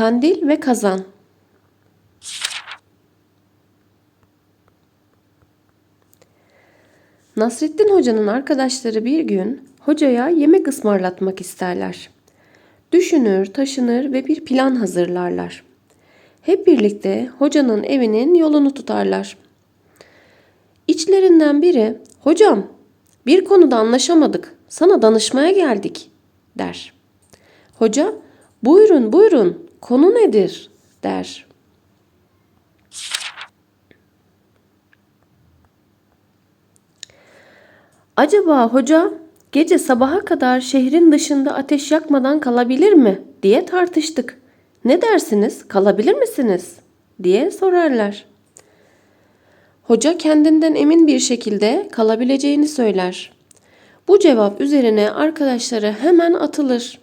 Kandil ve kazan. Nasrettin Hoca'nın arkadaşları bir gün hocaya yemek ısmarlatmak isterler. Düşünür, taşınır ve bir plan hazırlarlar. Hep birlikte hocanın evinin yolunu tutarlar. İçlerinden biri, "Hocam, bir konuda anlaşamadık. Sana danışmaya geldik." der. Hoca, "Buyurun, buyurun. Konu nedir?" der. Acaba hoca gece sabaha kadar şehrin dışında ateş yakmadan kalabilir mi diye tartıştık. Ne dersiniz? Kalabilir misiniz? diye sorarlar. Hoca kendinden emin bir şekilde kalabileceğini söyler. Bu cevap üzerine arkadaşları hemen atılır.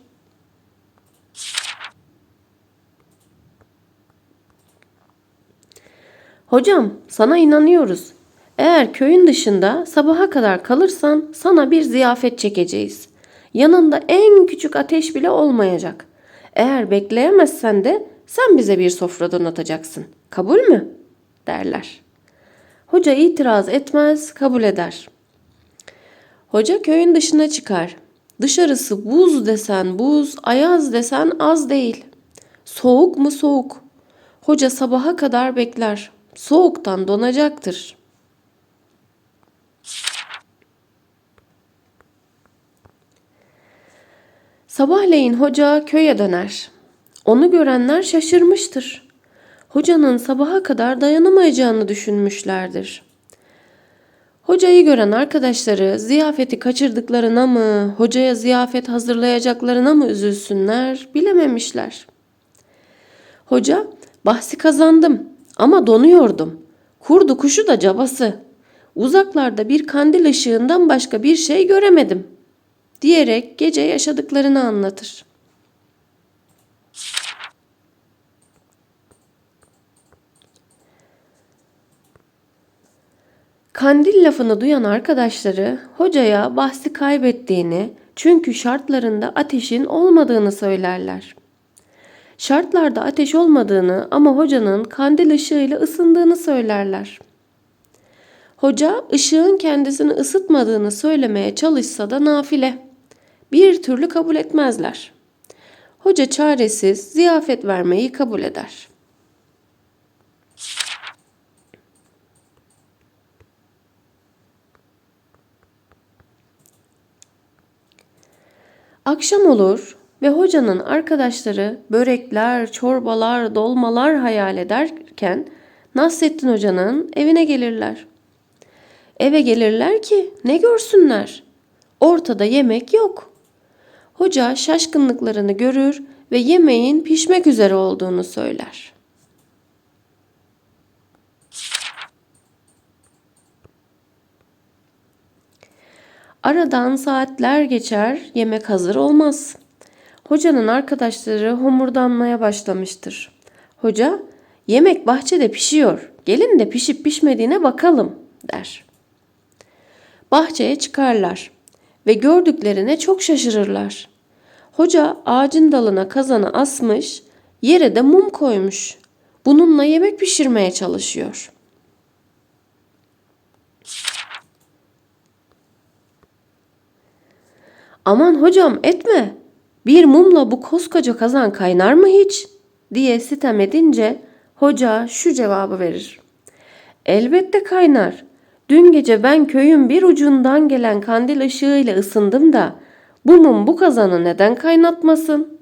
Hocam, sana inanıyoruz. Eğer köyün dışında sabaha kadar kalırsan sana bir ziyafet çekeceğiz. Yanında en küçük ateş bile olmayacak. Eğer bekleyemezsen de sen bize bir sofra donatacaksın. Kabul mü? derler. Hoca itiraz etmez, kabul eder. Hoca köyün dışına çıkar. Dışarısı buz desen buz, ayaz desen az değil. Soğuk mu soğuk. Hoca sabaha kadar bekler. Soğuktan donacaktır. Sabahleyin hoca köye döner. Onu görenler şaşırmıştır. Hocanın sabaha kadar dayanamayacağını düşünmüşlerdir. Hocayı gören arkadaşları ziyafeti kaçırdıklarına mı, hocaya ziyafet hazırlayacaklarına mı üzülsünler bilememişler. Hoca, bahsi kazandım ama donuyordum. Kurdu kuşu da cabası. Uzaklarda bir kandil ışığından başka bir şey göremedim.'' diyerek gece yaşadıklarını anlatır. Kandil lafını duyan arkadaşları hocaya bahsi kaybettiğini çünkü şartlarında ateşin olmadığını söylerler. Şartlarda ateş olmadığını ama hocanın kandil ışığıyla ısındığını söylerler. Hoca ışığın kendisini ısıtmadığını söylemeye çalışsa da nafile. Bir türlü kabul etmezler. Hoca çaresiz ziyafet vermeyi kabul eder. Akşam olur ve hocanın arkadaşları börekler, çorbalar, dolmalar hayal ederken Nasrettin Hoca'nın evine gelirler. Eve gelirler ki ne görsünler? Ortada yemek yok. Hoca şaşkınlıklarını görür ve yemeğin pişmek üzere olduğunu söyler. Aradan saatler geçer, yemek hazır olmaz. Hocanın arkadaşları homurdanmaya başlamıştır. Hoca, yemek bahçede pişiyor. Gelin de pişip pişmediğine bakalım der. Bahçeye çıkarlar ve gördüklerine çok şaşırırlar. Hoca ağacın dalına kazanı asmış, yere de mum koymuş. Bununla yemek pişirmeye çalışıyor. Aman hocam etme. Bir mumla bu koskoca kazan kaynar mı hiç? diye sitem edince hoca şu cevabı verir. Elbette kaynar. Dün gece ben köyün bir ucundan gelen kandil ışığıyla ısındım da bu mum bu kazanı neden kaynatmasın?